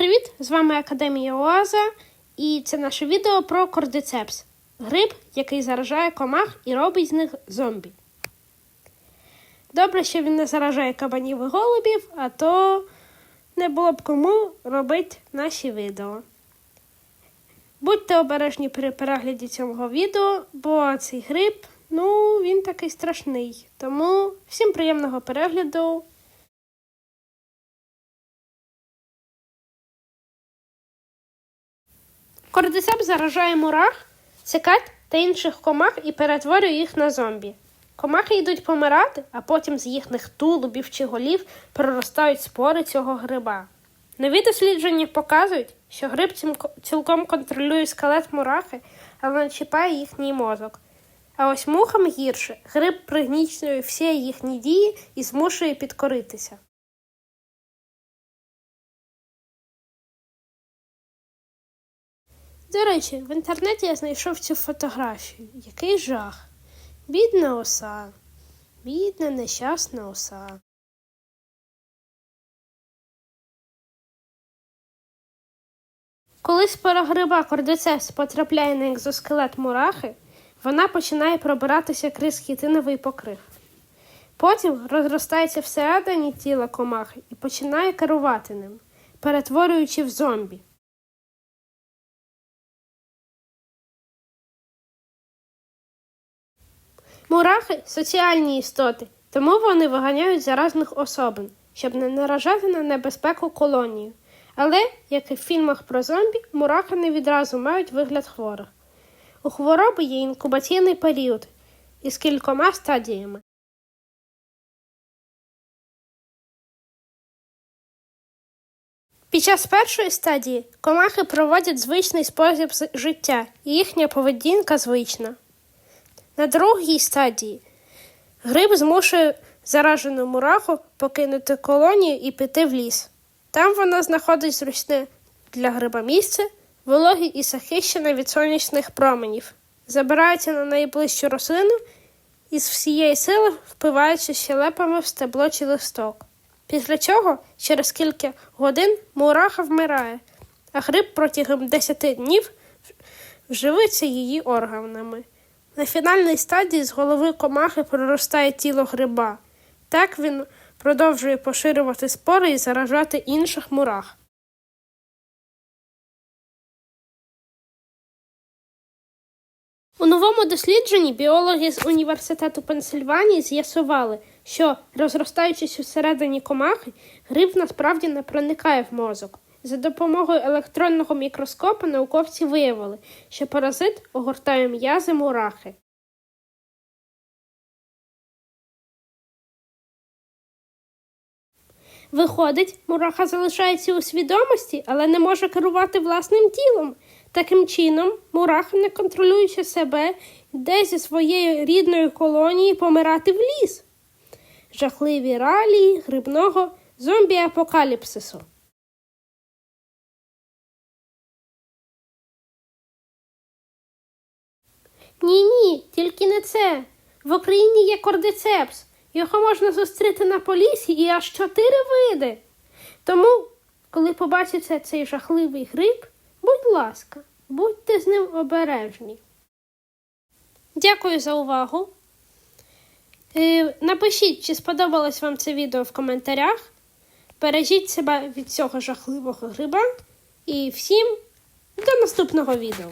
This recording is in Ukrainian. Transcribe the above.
привіт! З вами Академія Оаза, і це наше відео про кордицепс гриб, який заражає комах і робить з них зомбі. Добре, що він не заражає кабанів і голубів, а то не було б кому робити наші відео. Будьте обережні при перегляді цього відео, бо цей гриб, ну, він такий страшний. Тому всім приємного перегляду. Кордисеп заражає мурах, цикад та інших комах і перетворює їх на зомбі. Комахи йдуть помирати, а потім з їхніх тулубів чи голів проростають спори цього гриба. Нові дослідження показують, що гриб цілком контролює скелет мурахи, але не чіпає їхній мозок. А ось мухам гірше гриб пригнічує всі їхні дії і змушує підкоритися. До речі, в інтернеті я знайшов цю фотографію. Який жах. Бідна оса, бідна нещасна оса. Коли спора гриба кордицес потрапляє на екзоскелет мурахи, вона починає пробиратися крізь хітиновий покрив. Потім розростається всередині тіла комахи і починає керувати ним, перетворюючи в зомбі. Мурахи соціальні істоти, тому вони виганяють заразних особин, щоб не наражати на небезпеку колонію. Але, як і в фільмах про зомбі, мурахи не відразу мають вигляд хворих. У хвороби є інкубаційний період із кількома стадіями. Під час першої стадії комахи проводять звичний спосіб життя, і їхня поведінка звична. На другій стадії гриб змушує заражену мураху покинути колонію і піти в ліс. Там вона знаходить зручне для гриба місце, вологі і захищене від сонячних променів, забирається на найближчу рослину і з всієї сили впиваючи щелепами в стебло чи листок. Після чого, через кілька годин, мураха вмирає, а гриб протягом 10 днів вживиться її органами. На фінальній стадії з голови комахи проростає тіло гриба. Так він продовжує поширювати спори і заражати інших мурах. У новому дослідженні біологи з університету Пенсильванії з'ясували, що, розростаючись усередині комахи, гриб насправді не проникає в мозок. За допомогою електронного мікроскопу науковці виявили, що паразит огортає м'язи мурахи. Виходить, мураха залишається у свідомості, але не може керувати власним тілом. Таким чином, мураха, не контролюючи себе, йде зі своєї рідної колонії помирати в ліс. Жахливі ралії грибного зомбі-апокаліпсису. Ні, ні, тільки не це. В Україні є кордицепс. Його можна зустріти на полісі і аж чотири види. Тому, коли побачите цей жахливий гриб, будь ласка, будьте з ним обережні. Дякую за увагу. Е, напишіть, чи сподобалось вам це відео в коментарях. Бережіть себе від цього жахливого гриба. І всім до наступного відео!